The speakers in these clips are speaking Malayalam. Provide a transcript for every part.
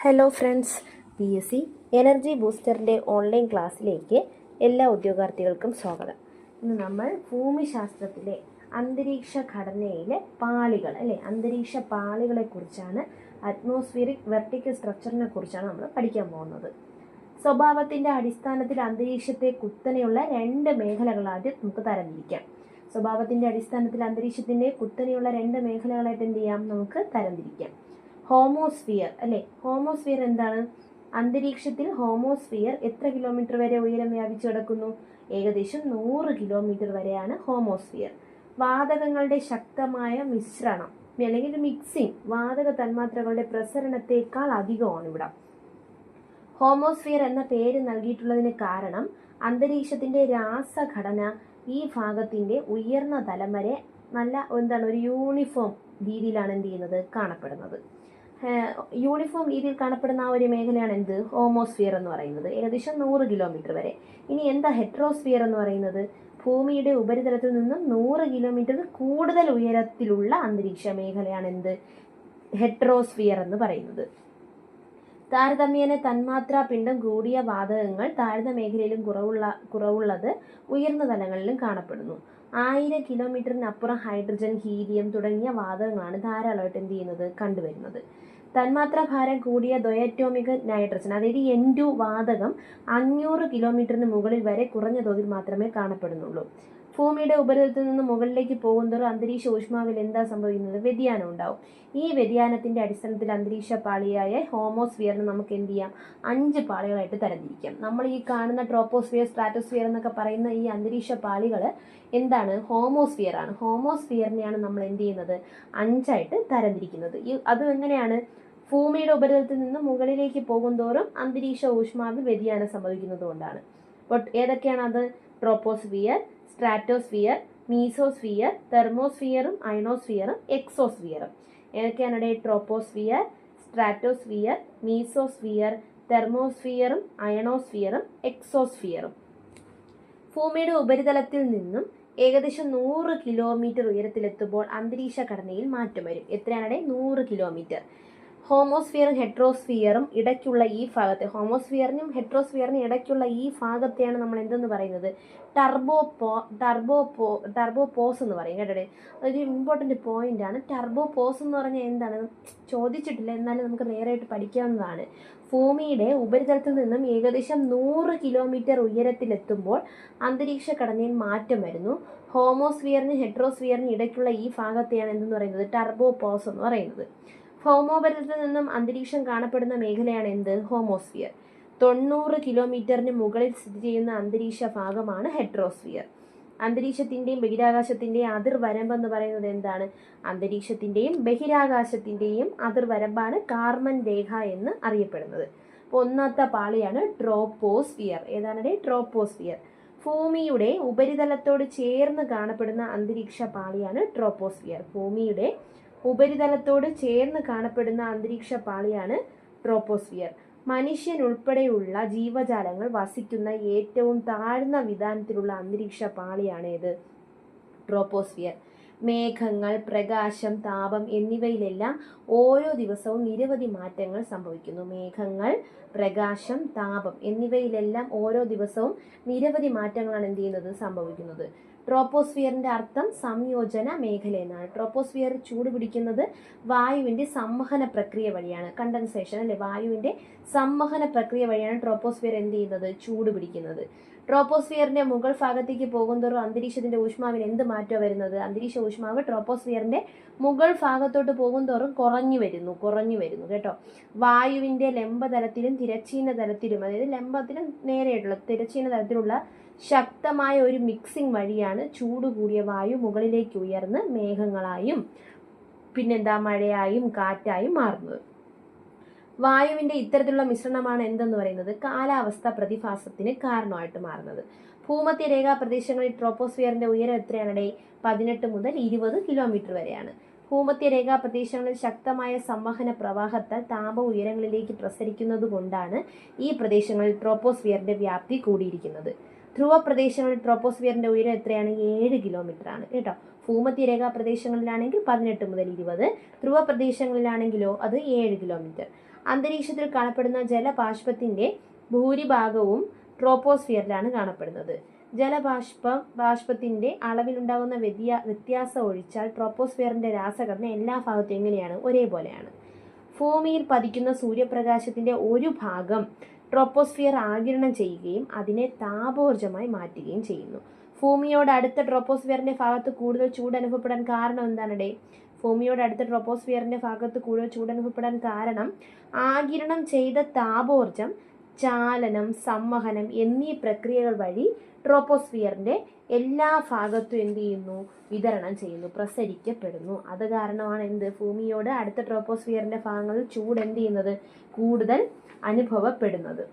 Hello friends P S C energy ബൂസ്റ്ററിന്റെ online ക്ലാസ്സിലേക്ക് എല്ലാ ഉദ്യോഗാർത്ഥികൾക്കും സ്വാഗതം. ഇന്ന് നമ്മൾ ഭൂമിശാസ്ത്രത്തിലെ അന്തരീക്ഷ ഘടനയിലെ പാളികൾ അല്ലെ? അന്തരീക്ഷ പാളികളെക്കുറിച്ചാണ് അറ്റ്മോസ്ഫിയറിക് വെർട്ടിക്കൽ സ്ട്രക്ചറിനെ കുറിച്ചാണ് നമ്മൾ പഠിക്കാൻ പോകുന്നത്. സ്വഭാവത്തിന്റെ അടിസ്ഥാനത്തിൽ അന്തരീക്ഷത്തെ കുത്തനെയുള്ള രണ്ട് മേഖലകൾ ആദ്യം നമുക്ക് തരംതിരിക്കാം. സ്വഭാവത്തിന്റെ അടിസ്ഥാനത്തിൽ അന്തരീക്ഷത്തിന്റെ കുത്തനെയുള്ള രണ്ട് മേഖലകളായിട്ട് എന്ത് ചെയ്യാം? നമുക്ക് തരംതിരിക്കാം. ഹോമോസ്ഫിയർ അല്ലെ? ഹോമോസ്ഫിയർ എന്താണ്? അന്തരീക്ഷത്തിൽ ഹോമോസ്ഫിയർ എത്ര കിലോമീറ്റർ വരെ ഉയരം വ്യാപിച്ചു കിടക്കുന്നു? ഏകദേശം നൂറ് കിലോമീറ്റർ വരെയാണ് ഹോമോസ്ഫിയർ. വാതകങ്ങളുടെ ശക്തമായ മിശ്രണം അല്ലെങ്കിൽ മിക്സിംഗ് വാതക തന്മാത്രകളുടെ പ്രസരണത്തെക്കാൾ അധികമാണ് ഇവിടെ. ഹോമോസ്ഫിയർ എന്ന പേര് നൽകിയിട്ടുള്ളതിന് കാരണം അന്തരീക്ഷത്തിന്റെ രാസഘടന ഈ ഭാഗത്തിന്റെ ഉയർന്ന തലം വരെ നല്ല എന്താണ് ഒരു യൂണിഫോം രീതിയിലാണ് എന്ത് ചെയ്യുന്നത്? കാണപ്പെടുന്നത്. യൂണിഫോം രീതിയിൽ കാണപ്പെടുന്ന ആ ഒരു മേഖലയാണ് എന്ത്? ഹോമോസ്ഫിയർ എന്ന് പറയുന്നത്. ഏകദേശം നൂറ് കിലോമീറ്റർ വരെ. ഇനി എന്താ ഹെട്രോസ്ഫിയർ എന്ന് പറയുന്നത്? ഭൂമിയുടെ ഉപരിതലത്തിൽ നിന്നും നൂറ് കിലോമീറ്റർ കൂടുതൽ ഉയരത്തിലുള്ള അന്തരീക്ഷ മേഖലയാണ് എന്ത്? ഹെട്രോസ്ഫിയർ എന്ന് പറയുന്നത്. താരതമ്യേന തന്മാത്രാ പിണ്ഡം കൂടിയ വാതകങ്ങൾ താഴ്ന്ന മേഖലയിലും കുറവുള്ള കുറവുള്ളത് ഉയർന്ന തലങ്ങളിലും കാണപ്പെടുന്നു. ആയിരം കിലോമീറ്ററിനപ്പുറം ഹൈഡ്രജൻ ഹീലിയം തുടങ്ങിയ വാതകങ്ങളാണ് ധാരാളമായിട്ട് എന്ത് ചെയ്യുന്നത് കണ്ടുവരുന്നത്. തന്മാത്ര ഭാരം കൂടിയ ദ്വയറ്റോമിക് നൈട്രജൻ അതായത് എൻ വാതകം അഞ്ഞൂറ് കിലോമീറ്ററിന് മുകളിൽ വരെ കുറഞ്ഞ തോതിൽ മാത്രമേ കാണപ്പെടുന്നുള്ളൂ. ഭൂമിയുടെ ഉപരിതലത്തിൽ നിന്ന് മുകളിലേക്ക് പോകുന്തോറും അന്തരീക്ഷ ഊഷ്മാവിൽ എന്താ സംഭവിക്കുന്നത്? വ്യതിയാനം ഉണ്ടാവും. ഈ വ്യതിയാനത്തിന്റെ അടിസ്ഥാനത്തിൽ അന്തരീക്ഷ പാളിയായ ഹോമോസ്ഫിയറിന് നമുക്ക് എന്ത് ചെയ്യാം? അഞ്ച് പാളികളായിട്ട് തരംതിരിക്കാം. നമ്മൾ ഈ കാണുന്ന ട്രോപ്പോസ്ഫിയർ സ്ട്രാറ്റോസ്ഫിയർ എന്നൊക്കെ പറയുന്ന ഈ അന്തരീക്ഷ പാളികൾ എന്താണ്? ഹോമോസ്ഫിയർ ആണ്. ഹോമോസ്ഫിയറിനെയാണ് നമ്മൾ എന്ത് ചെയ്യുന്നത്? അഞ്ചായിട്ട് തരംതിരിക്കുന്നത്. ഈ അത് എങ്ങനെയാണ്? ഭൂമിയുടെ ഉപരിതലത്തിൽ നിന്ന് മുകളിലേക്ക് പോകുന്തോറും അന്തരീക്ഷ ഊഷ്മാവിൽ വ്യതിയാനം സംഭവിക്കുന്നത് കൊണ്ടാണ് അപ്പോൾ ഏതൊക്കെയാണ് അത്? ട്രോപ്പോസ്ഫിയർ സ്ട്രാറ്റോസ്ഫിയർ മീസോസ്ഫിയർ തെർമോസ്ഫിയറും അയണോസ്ഫിയറും എക്സോസ്ഫിയറും. ഏതൊക്കെയാണ് ട്രോപ്പോസ്ഫിയർ സ്ട്രാറ്റോസ്ഫിയർ മീസോസ്ഫിയർ തെർമോസ്ഫിയറും അയണോസ്ഫിയറും എക്സോസ്ഫിയറും? ഭൂമിയുടെ ഉപരിതലത്തിൽ നിന്നും ഏകദേശം നൂറ് കിലോമീറ്റർ ഉയരത്തിലെത്തുമ്പോൾ അന്തരീക്ഷ ഘടനയിൽ മാറ്റം വരും. എത്രയാണ് നൂറ് കിലോമീറ്റർ. ഹോമോസ്ഫിയറും ഹെട്രോസ്ഫിയറും ഇടയ്ക്കുള്ള ഈ ഭാഗത്തെ ഹോമോസ്ഫിയറിനും ഹെട്രോസ്ഫിയറിനും ഇടയ്ക്കുള്ള ഈ ഭാഗത്തെയാണ് നമ്മൾ എന്തെന്ന് പറയുന്നത്? ടർബോ പോ ടർബോ പോ ടർബോ പോസ് എന്ന് പറയും കേട്ടോ അതൊരു ഇമ്പോർട്ടന്റ് പോയിന്റ് ആണ്. ടർബോ പോസ് എന്ന് പറഞ്ഞാൽ എന്താണ്? ചോദിച്ചിട്ടില്ല എന്നാലും നമുക്ക് നേരായിട്ട് പഠിക്കാവുന്നതാണ്. ഭൂമിയുടെ ഉപരിതലത്തിൽ നിന്നും ഏകദേശം നൂറ് കിലോമീറ്റർ ഉയരത്തിലെത്തുമ്പോൾ അന്തരീക്ഷ ഘടനയിൽ മാറ്റം വരുന്നു. ഹോമോസ്ഫിയറിനും ഹെട്രോസ്ഫിയറിനും ഇടയ്ക്കുള്ള ഈ ഭാഗത്തെയാണ് എന്തെന്ന് പറയുന്നത്? ടർബോ പോസ് എന്ന് പറയുന്നത്. ഭൗമോപരിതലത്തിൽ നിന്നും അന്തരീക്ഷം കാണപ്പെടുന്ന മേഖലയാണ് എന്ത്? ഹോമോസ്ഫിയർ. തൊണ്ണൂറ് കിലോമീറ്ററിന് മുകളിൽ സ്ഥിതി ചെയ്യുന്ന അന്തരീക്ഷ ഭാഗമാണ് ഹെട്രോസ്ഫിയർ. അന്തരീക്ഷത്തിന്റെയും ബഹിരാകാശത്തിന്റെയും അതിർവരമ്പ് എന്ന് പറയുന്നത് എന്താണ്? അന്തരീക്ഷത്തിന്റെയും ബഹിരാകാശത്തിന്റെയും അതിർവരമ്പാണ് കാർമൻ രേഖ എന്ന് അറിയപ്പെടുന്നത്. അപ്പോൾ ഒന്നാമത്തെ പാളിയാണ് ട്രോപ്പോസ്ഫിയർ. ഏതാണ് ട്രോപ്പോസ്ഫിയർ. ഭൂമിയുടെ ഉപരിതലത്തോട് ചേർന്ന് കാണപ്പെടുന്ന അന്തരീക്ഷ പാളിയാണ് ട്രോപ്പോസ്ഫിയർ. ഭൂമിയുടെ ഉപരിതലത്തോട് ചേർന്ന് കാണപ്പെടുന്ന അന്തരീക്ഷ പാളിയാണ് ട്രോപ്പോസ്ഫിയർ. മനുഷ്യൻ ഉൾപ്പെടെയുള്ള ജീവജാലങ്ങൾ വസിക്കുന്ന ഏറ്റവും താഴ്ന്ന വിധാനത്തിലുള്ള അന്തരീക്ഷ പാളിയാണ് ഏത് ട്രോപ്പോസ്ഫിയർ. മേഘങ്ങൾ പ്രകാശം താപം എന്നിവയിലെല്ലാം ഓരോ ദിവസവും നിരവധി മാറ്റങ്ങൾ സംഭവിക്കുന്നു. മേഘങ്ങൾ പ്രകാശം താപം എന്നിവയിലെല്ലാം ഓരോ ദിവസവും നിരവധി മാറ്റങ്ങളാണ് എന്ത് ചെയ്യുന്നത്? സംഭവിക്കുന്നത്. ട്രോപ്പോസ്ഫിയറിന്റെ അർത്ഥം സംയോജന മേഖല എന്നാണ് ട്രോപ്പോസ്ഫിയർ ചൂട് പിടിക്കുന്നത് വായുവിന്റെ സംവഹന പ്രക്രിയ വഴിയാണ്. കണ്ടൻസേഷൻ അല്ലെ വായുവിന്റെ സംവഹന പ്രക്രിയ വഴിയാണ് ട്രോപ്പോസ്ഫിയർ എന്ത് ചെയ്യുന്നത്? ചൂട് പിടിക്കുന്നത്. ട്രോപ്പോസ്ഫിയറിന്റെ മുകൾ ഭാഗത്തേക്ക് പോകുന്തോറും അന്തരീക്ഷത്തിന്റെ ഊഷ്മാവിന് എന്ത് മാറ്റം വരുന്നത്? അന്തരീക്ഷ ഊഷ്മാവ് ട്രോപ്പോസ്ഫിയറിന്റെ മുകൾ ഭാഗത്തോട്ട് പോകുന്തോറും കുറഞ്ഞു വരുന്നു കുറഞ്ഞു വരുന്നു കേട്ടോ? വായുവിന്റെ ലംബതലത്തിലും തിരച്ചീന തലത്തിലും അതായത് ലംബത്തിലും നേരെയായിട്ടുള്ള തിരച്ചീന തലത്തിലുള്ള ശക്തമായ ഒരു മിക്സിംഗ് വഴിയാണ് ചൂട് കൂടിയ വായു മുകളിലേക്ക് ഉയർന്ന് മേഘങ്ങളായും പിന്നെന്താ മഴയായും കാറ്റായും മാറുന്നത്. വായുവിന്റെ ഇത്തരത്തിലുള്ള മിശ്രണമാണ് എന്തെന്ന് പറയുന്നത്? കാലാവസ്ഥ പ്രതിഭാസത്തിന് കാരണമായിട്ട് മാറുന്നത്. ഭൂമധ്യരേഖാ പ്രദേശങ്ങളിൽ ട്രോപ്പോസ്ഫിയറിന്റെ ഉയരം എത്രയാണ് പതിനെട്ട് മുതൽ ഇരുപത് കിലോമീറ്റർ വരെയാണ്. ഭൂമധ്യരേഖാ പ്രദേശങ്ങളിൽ ശക്തമായ സംവഹന പ്രവാഹത്താൽ താപ ഉയരങ്ങളിലേക്ക് പ്രസരിക്കുന്നത് കൊണ്ടാണ് ഈ പ്രദേശങ്ങളിൽ ട്രോപ്പോസ്ഫിയറിന്റെ വ്യാപ്തി കൂടിയിരിക്കുന്നത്. ധ്രുവ പ്രദേശങ്ങളിൽ ട്രോപ്പോസ്ഫിയറിന്റെ ഉയരം എത്രയാണ്? ഏഴ് കിലോമീറ്റർ ആണ് കേട്ടോ ഭൂമധ്യരേഖാ പ്രദേശങ്ങളിലാണെങ്കിൽ പതിനെട്ട് മുതൽ ഇരുപത്. ധ്രുവ പ്രദേശങ്ങളിലാണെങ്കിലോ അത് ഏഴ് കിലോമീറ്റർ. അന്തരീക്ഷത്തിൽ കാണപ്പെടുന്ന ജലബാഷ്പത്തിന്റെ ഭൂരിഭാഗവും ട്രോപ്പോസ്ഫിയറിലാണ് കാണപ്പെടുന്നത്. ജലബാഷ്പം ബാഷ്പത്തിന്റെ അളവിലുണ്ടാകുന്ന വ്യത്യാ വ്യത്യാസം ഒഴിച്ചാൽ ട്രോപ്പോസ്ഫിയറിന്റെ രാസഘടന എല്ലാ ഭാഗത്തും എങ്ങനെയാണ്? ഒരേപോലെയാണ്. ഭൂമിയിൽ പതിക്കുന്ന സൂര്യപ്രകാശത്തിന്റെ ഒരു ഭാഗം ട്രോപ്പോസ്ഫിയർ ആകിരണം ചെയ്യുകയും അതിനെ താപോർജമായി മാറ്റുകയും ചെയ്യുന്നു. ഭൂമിയോട് അടുത്ത ട്രോപ്പോസ്ഫിയറിന്റെ ഭാഗത്ത് കൂടുതൽ ചൂട് അനുഭവപ്പെടാൻ കാരണം എന്താണ് ഭൂമിയോട് അടുത്ത ട്രോപ്പോസ്ഫിയറിന്റെ ഭാഗത്ത് കൂടുതൽ ചൂട് അനുഭവപ്പെടാൻ കാരണം ആകിരണം ചെയ്ത താപോർജം ചാലനം സംവഹനം എന്നീ പ്രക്രിയകൾ വഴി ട്രോപ്പോസ്ഫിയറിന്റെ എല്ലാ ഭാഗത്തും എന്ത് ചെയ്യുന്നു? വിതരണം ചെയ്യുന്നു പ്രസരിക്കപ്പെടുന്നു. അത് കാരണമാണ് എന്ത്? ഭൂമിയോട് അടുത്ത ട്രോപ്പോസ്ഫിയറിന്റെ ഭാഗങ്ങളിൽ ചൂട് എന്ത് ചെയ്യുന്നത്? കൂടുതൽ അനുഭവപ്പെടുന്നത്.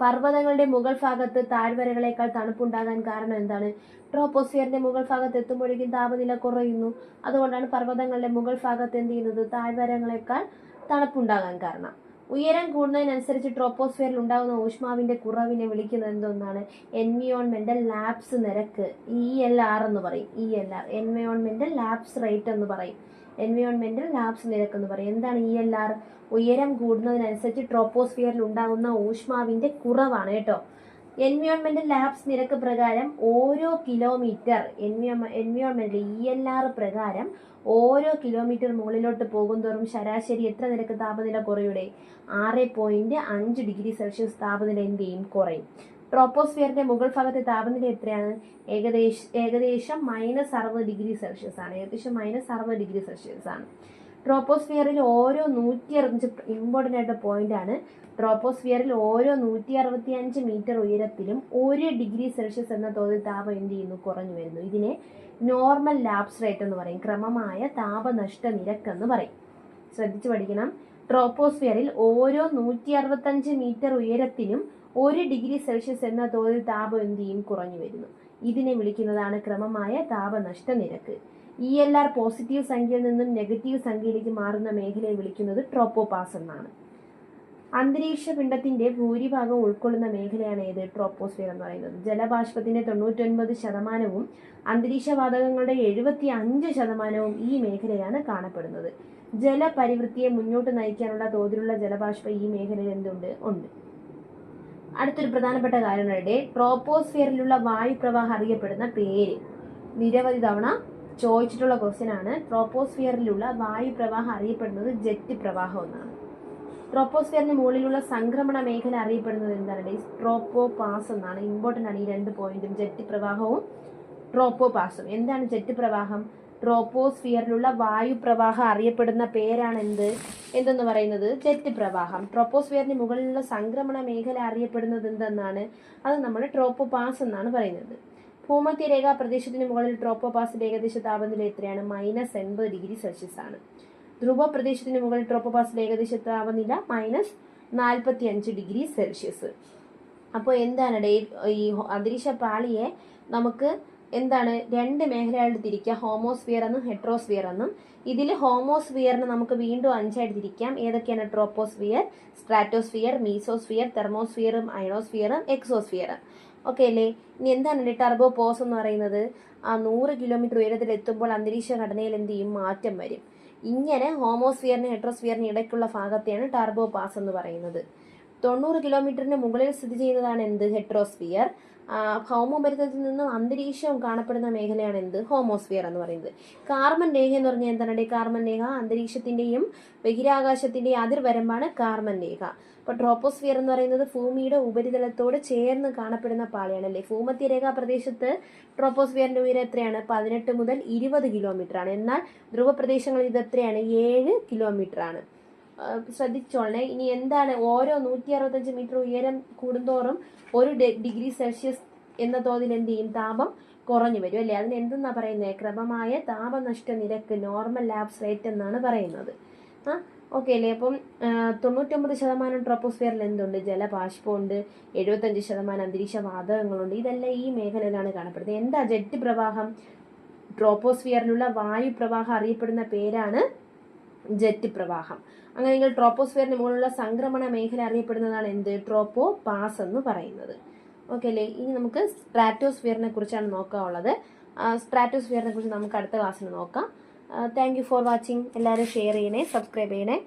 പർവതങ്ങളുടെ മുകൾ ഭാഗത്ത് താഴ്വരകളേക്കാൾ തണുപ്പുണ്ടാകാൻ കാരണം എന്താണ്? ട്രോപ്പോസ്ഫിയറിന്റെ മുകൾ ഭാഗത്ത് എത്തുമ്പോഴേക്കും താപനില കുറയുന്നു. അതുകൊണ്ടാണ് പർവതങ്ങളുടെ മുകൾ ഭാഗത്ത് എന്ത് ചെയ്യുന്നത്? താഴ്വരങ്ങളെക്കാൾ തണുപ്പുണ്ടാകാൻ കാരണം. ഉയരം കൂടുന്നതിനനുസരിച്ച് ട്രോപ്പോസ്ഫിയറിൽ ഉണ്ടാകുന്ന ഊഷ്മാവിന്റെ കുറവിനെ വിളിക്കുന്നത് എന്തൊന്നാണ്? എൻവിയോൺമെന്റൽ ലാപ്സ് നിരക്ക് ഇ എൽ ആർ എന്ന് പറയും. ഇ എൽ ആർ എൻവയോൺമെന്റൽ ലാപ്സ് റേറ്റ് എന്ന് പറയും. എൻവയോൺമെന്റൽ ലാപ്സ് നിരക്ക് എന്ന് പറയും. എന്താണ് ഇ എൽ ആർ ഉയരം കൂടുന്നതിനനുസരിച്ച് ട്രോപ്പോസ്ഫിയറിൽ ഉണ്ടാകുന്ന ഊഷ്മാവിന്റെ കുറവാണ് കേട്ടോ. എൻവയോൺമെന്റൽ ലാബ്സ് നിരക്ക് പ്രകാരം ഓരോ കിലോമീറ്റർ എൻവയോൺമെന്റൽ ഇ എൽ ആർ പ്രകാരം ഓരോ കിലോമീറ്റർ മുകളിലോട്ട് പോകുന്തോറും ശരാശരി എത്ര നിരക്ക് താപനില കുറയുടെ? ആറ് പോയിന്റ് അഞ്ച് ഡിഗ്രി സെൽഷ്യസ് താപനില എന്ത് ചെയ്യും? കുറയും. ട്രോപ്പോസ്ഫിയറിന്റെ മുകൾ ഭാഗത്തെ താപനില എത്രയാണ്? ഏകദേശം ഏകദേശം മൈനസ് അറുപത് ഡിഗ്രി സെൽഷ്യസ് ആണ്. ഏകദേശം മൈനസ് അറുപത് ഡിഗ്രി സെൽഷ്യസ് ആണ്. ട്രോപ്പോസ്ഫിയറിൽ ഓരോ നൂറ്റി അറുപത്തഞ്ച് ഇമ്പോർട്ടന്റ് ആയിട്ട് പോയിന്റ് ആണ്. ട്രോപ്പോസ്ഫിയറിൽ ഓരോ നൂറ്റി അറുപത്തി അഞ്ച് മീറ്റർ ഉയരത്തിലും ഒരു ഡിഗ്രി സെൽഷ്യസ് എന്ന തോതിൽ താപം എന്ത് ചെയ്യുന്നു? കുറഞ്ഞു വരുന്നു. ഇതിനെ നോർമൽ ലാപ്സ് റേറ്റ് എന്ന് പറയും. ക്രമമായ താപനഷ്ട നിരക്ക് എന്ന് പറയും. ശ്രദ്ധിച്ചു പഠിക്കണം. ട്രോപ്പോസ്ഫിയറിൽ ഓരോ നൂറ്റി അറുപത്തഞ്ച് മീറ്റർ ഉയരത്തിലും ഒരു ഡിഗ്രി സെൽഷ്യസ് എന്ന തോതിൽ താപം എന്ത് ചെയ്യും? കുറഞ്ഞു വരുന്നു. ഇതിനെ വിളിക്കുന്നതാണ് ക്രമമായ താപനഷ്ട നിരക്ക്. ഇ എൽ ആർ പോസിറ്റീവ് സംഖ്യയിൽ നിന്നും നെഗറ്റീവ് സംഖ്യയിലേക്ക് മാറുന്ന മേഖലയെ വിളിക്കുന്നത് ട്രോപ്പോപാസ് എന്നാണ്. അന്തരീക്ഷ പിണ്ഡത്തിന്റെ ഭൂരിഭാഗം ഉൾക്കൊള്ളുന്ന മേഖലയാണ് ഏത്? ട്രോപ്പോസ്ഫിയർ എന്ന് പറയുന്നത്. ജലബാഷ്പത്തിന്റെ തൊണ്ണൂറ്റൊൻപത് ശതമാനവും അന്തരീക്ഷ വാതകങ്ങളുടെ എഴുപത്തി അഞ്ച് ശതമാനവും ഈ മേഖലയാണ് കാണപ്പെടുന്നത്. ജലപരിവൃത്തിയെ മുന്നോട്ട് നയിക്കാനുള്ള തോതിലുള്ള ജലബാഷ്പ ഈ മേഖലയിൽ എന്തുണ്ട്? ഉണ്ട്. അടുത്തൊരു പ്രധാനപ്പെട്ട കാര്യങ്ങളുടെ ട്രോപ്പോസ്ഫിയറിലുള്ള വായുപ്രവാഹം അറിയപ്പെടുന്ന പേര്. നിരവധി തവണ ചോദിച്ചിട്ടുള്ള ക്വസ്റ്റ്യൻ ആണ്. ട്രോപ്പോസ്ഫിയറിലുള്ള വായുപ്രവാഹം അറിയപ്പെടുന്നത് ജെറ്റ് പ്രവാഹം എന്നാണ്. ട്രോപ്പോസ്ഫിയറിന് മുകളിലുള്ള സംക്രമണ മേഖല അറിയപ്പെടുന്നത് എന്താണ്? ട്രോപ്പോ പാസ് എന്നാണ്. ഇമ്പോർട്ടന്റ് ആണ് ഈ രണ്ട് പോയിന്റും ജെറ്റ് പ്രവാഹവും ട്രോപ്പോ പാസും എന്താണ് ജെറ്റ് പ്രവാഹം? ട്രോപ്പോസ്ഫിയറിലുള്ള വായുപ്രവാഹം അറിയപ്പെടുന്ന പേരാണ് എന്ത് എന്തെന്ന് പറയുന്നത്? ജെറ്റ് പ്രവാഹം. ട്രോപ്പോസ്ഫിയറിന് മുകളിലുള്ള സംക്രമണ മേഖല അറിയപ്പെടുന്നത് എന്തെന്നാണ്? അത് നമ്മൾ ട്രോപ്പോ പാസ് എന്നാണ് പറയുന്നത്. ഭൂമധ്യരേഖാ പ്രദേശത്തിന് മുകളിൽ ട്രോപ്പോപാസിന്റെ ഏകദേശ താപനില എത്രയാണ്? മൈനസ് എൺപത് ഡിഗ്രി സെൽഷ്യസ് ആണ്. ധ്രുവ പ്രദേശത്തിന് മുകളിൽ ട്രോപ്പോപാസിന്റെ ഏകദേശ താപനില മൈനസ് നാൽപ്പത്തി അഞ്ച് ഡിഗ്രി സെൽഷ്യസ്. അപ്പോൾ എന്താണ് ഈ അന്തരീക്ഷ പാളിയെ നമുക്ക് എന്താണ് രണ്ട് മേഖലയായിട്ട് തിരിക്കുക ഹോമോസ്ഫിയർ എന്നും ഹെട്രോസ്ഫിയർ എന്നും. ഇതിൽ ഹോമോസ്ഫിയറിന് നമുക്ക് വീണ്ടും അഞ്ചായിട്ട് തിരിക്കാം. ഏതൊക്കെയാണ് ട്രോപ്പോസ്ഫിയർ സ്ട്രാറ്റോസ്ഫിയർ മീസോസ്ഫിയർ തെർമോസ്ഫിയറും അയണോസ്ഫിയറും എക്സോസ്ഫിയറും ഓക്കെ അല്ലേ? ഇനി എന്താണ് ടർബോ പോസ് എന്ന് പറയുന്നത്? ആ നൂറ് കിലോമീറ്റർ ഉയരത്തിൽ എത്തുമ്പോൾ അന്തരീക്ഷ ഘടനയിൽ എന്ത് ചെയ്യും? മാറ്റം വരും. ഇങ്ങനെ ഹോമോസ്ഫിയറിന് ഹെട്രോസ്ഫിയറിന് ഇടയ്ക്കുള്ള ഭാഗത്തെയാണ് ടർബോ പാസ് എന്ന് പറയുന്നത്. തൊണ്ണൂറ് കിലോമീറ്ററിന് മുകളിൽ സ്ഥിതി ചെയ്യുന്നതാണ് എന്ത്? ഹെട്രോസ്ഫിയർ. ഭൗമോപരിതലത്തിൽ നിന്നും അന്തരീക്ഷവും കാണപ്പെടുന്ന മേഖലയാണ് എന്ത്? ഹോമോസ്ഫിയർ എന്ന് പറയുന്നത്. കാർബൺ രേഖ എന്ന് പറഞ്ഞാൽ എന്താണ് കാർബൺ രേഖ? അന്തരീക്ഷത്തിന്റെയും ബഹിരാകാശത്തിന്റെയും അതിർവരമ്പാണ് കാർബൺ രേഖ. അപ്പൊ ട്രോപ്പോസ്ഫിയർ എന്ന് പറയുന്നത് ഭൂമിയുടെ ഉപരിതലത്തോട് ചേർന്ന് കാണപ്പെടുന്ന പാളിയാണ് അല്ലേ ഭൂമധ്യരേഖാ പ്രദേശത്ത് ട്രോപ്പോസ്ഫിയറിന്റെ ഉയരം എത്രയാണ്? പതിനെട്ട് മുതൽ ഇരുപത് കിലോമീറ്റർ ആണ് എന്നാൽ ധ്രുവ പ്രദേശങ്ങളിൽ ഇത് എത്രയാണ്? ഏഴ് കിലോമീറ്റർ ആണ് ശ്രദ്ധിച്ചോളണേ. ഇനി എന്താണ് ഓരോ നൂറ്റി അറുപത്തഞ്ച് മീറ്റർ ഉയരം കൂടുന്തോറും ഒരു ഡിഗ്രി സെൽഷ്യസ് എന്ന തോതിൽ എന്ത് ചെയ്യും? താപം കുറഞ്ഞു വരും അല്ലേ? അതിന് എന്തെന്നാ പറയുന്നത് ക്രമമായ താപനഷ്ട നിരക്ക് നോർമൽ ലാബ്സ് റേറ്റ് എന്നാണ് പറയുന്നത്. ആ ഓക്കെ അല്ലേ? അപ്പം തൊണ്ണൂറ്റൊമ്പത് ശതമാനം ട്രോപ്പോസ്ഫിയറിൽ എന്തുണ്ട്? ജലബാഷ്പമുണ്ട് എഴുപത്തഞ്ച് ശതമാനം അന്തരീക്ഷ വാതകങ്ങളുണ്ട്. ഇതെല്ലാം ഈ മേഖലയിലാണ് കാണപ്പെടുന്നത്. എന്താ ജെറ്റ് പ്രവാഹം? ട്രോപ്പോസ്ഫിയറിലുള്ള വായു പ്രവാഹം അറിയപ്പെടുന്ന പേരാണ് ജെറ്റ് പ്രവാഹം. അങ്ങനെയെങ്കിൽ ട്രോപ്പോസ്ഫിയറിന് മുകളിലുള്ള സംക്രമണ മേഖല അറിയപ്പെടുന്നതാണ് എന്ത്? ട്രോപ്പോ പാസ് എന്ന് പറയുന്നത്. ഓക്കെ അല്ലേ? ഇനി നമുക്ക് സ്ട്രാറ്റോസ്ഫിയറിനെ കുറിച്ചാണ് നോക്കാനുള്ളത് സ്ട്രാറ്റോസ്ഫിയറിനെ കുറിച്ച് നമുക്ക് അടുത്ത ക്ലാസ്സിൽ നോക്കാം. താങ്ക് യു ഫോർ വാച്ചിങ് എല്ലാവരും ഷെയർ ചെയ്യണേ സബ്സ്ക്രൈബ് ചെയ്യണേ.